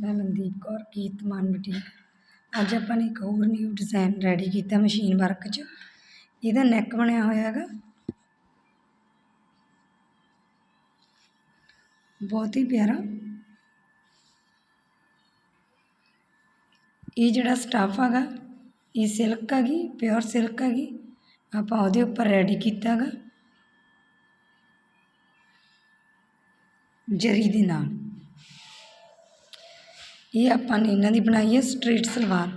ਮੈਂ ਮਨਦੀਪ ਕੌਰ ਕੀਰਤਮਾਨ ਬੁਟੀਕ। ਅੱਜ ਆਪਾਂ ਨੇ ਇੱਕ ਹੋਰ ਨਿਊ ਡਿਜ਼ਾਈਨ ਰੈਡੀ ਕੀਤਾ ਮਸ਼ੀਨ ਵਰਕ 'ਚ। ਇਹਦਾ ਨੈਕ ਬਣਿਆ ਹੋਇਆ ਹੈਗਾ। ਬਹੁਤ ਹੀ ਪਿਆਰਾ। ਇਹ ਜਿਹੜਾ ਸਟਾਫ ਹੈਗਾ, ਇਹ ਸਿਲਕ ਹੈਗੀ ਪਿਓਰ ਸਿਲਕ ਹੈਗੀ। ਆਪਾਂ ਉਹਦੇ ਉੱਪਰ ਰੈਡੀ ਕੀਤਾ ਹੈਗਾ। ਜਰੀ ਦੇ ਨਾਲ। ਇਹ ਆਪਾਂ ਨੇ ਇਹਨਾਂ ਦੀ ਬਣਾਈ ਹੈ ਸਟ੍ਰੇਟ ਸਲਵਾਰ।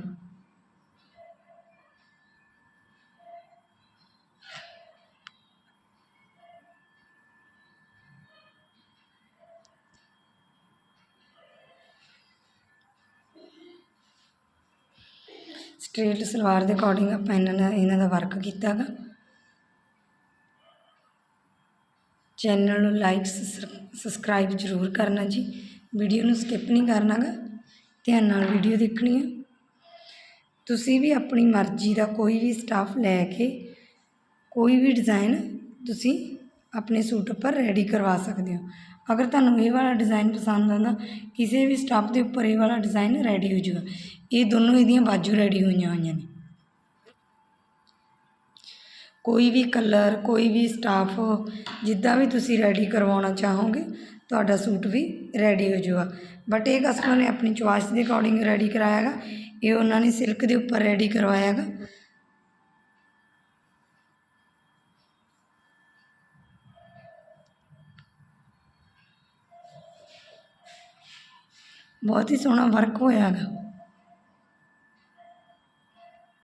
ਸਟ੍ਰੇਟ ਸਲਵਾਰ ਦੇ ਅਕੋਰਡਿੰਗ ਆਪਾਂ ਇਹਨਾਂ ਦਾ ਇਹਨਾਂ ਦਾ ਵਰਕ ਕੀਤਾ ਹੈਗਾ ਚੈਨਲ ਨੂੰ ਲਾਈਕ ਸਬਸਕ੍ਰਾਈਬ ਜ਼ਰੂਰ ਕਰਨਾ ਜੀ। ਵੀਡੀਓ ਨੂੰ ਸਕਿਪ ਨਹੀਂ ਕਰਨਾ ਗਾ ਧਿਆਨ ਨਾਲ ਵੀਡੀਓ ਦੇਖਣੀ ਹੈ ਤੁਸੀਂ ਵੀ ਆਪਣੀ ਮਰਜ਼ੀ ਦਾ ਕੋਈ ਵੀ ਸਟਾਫ ਲੈ ਕੇ ਕੋਈ ਵੀ ਡਿਜ਼ਾਈਨ ਤੁਸੀਂ ਆਪਣੇ ਸੂਟ ਉੱਪਰ ਰੈਡੀ ਕਰਵਾ ਸਕਦੇ ਹੋ। ਅਗਰ ਤੁਹਾਨੂੰ ਇਹ ਵਾਲਾ ਡਿਜ਼ਾਈਨ ਪਸੰਦ ਆਉਂਦਾ, ਕਿਸੇ ਵੀ ਸਟਾਫ ਦੇ ਉੱਪਰ ਇਹ ਵਾਲਾ ਡਿਜ਼ਾਈਨ ਰੈਡੀ ਹੋ ਜਾਊਗਾ। ਇਹ ਦੋਨੋਂ ਇਹਦੀਆਂ ਬਾਜੂ ਰੈਡੀ ਹੋਈਆਂ ਹੋਈਆਂ ਨੇ। ਕੋਈ ਵੀ ਕਲਰ, ਕੋਈ ਵੀ ਸਟਾਫ, ਜਿੱਦਾਂ ਵੀ ਤੁਸੀਂ ਰੈਡੀ ਕਰਵਾਉਣਾ ਚਾਹੋਗੇ, ਤੁਹਾਡਾ ਸੂਟ ਵੀ ਰੈਡੀ ਹੋ ਜਾਊਗਾ। ਬਟ ਇਹ ਕਸਟਮਰ ਨੇ ਆਪਣੀ ਚੁਆਇਸ ਦੇ ਅਕੋਰਡਿੰਗ ਰੈਡੀ ਕਰਾਇਆ ਹੈਗਾ। ਇਹ ਉਹਨਾਂ ਨੇ ਸਿਲਕ ਦੇ ਉੱਪਰ ਰੈਡੀ ਕਰਵਾਇਆ ਹੈਗਾ। ਬਹੁਤ ਹੀ ਸੋਹਣਾ ਵਰਕ ਹੋਇਆ ਹੈਗਾ।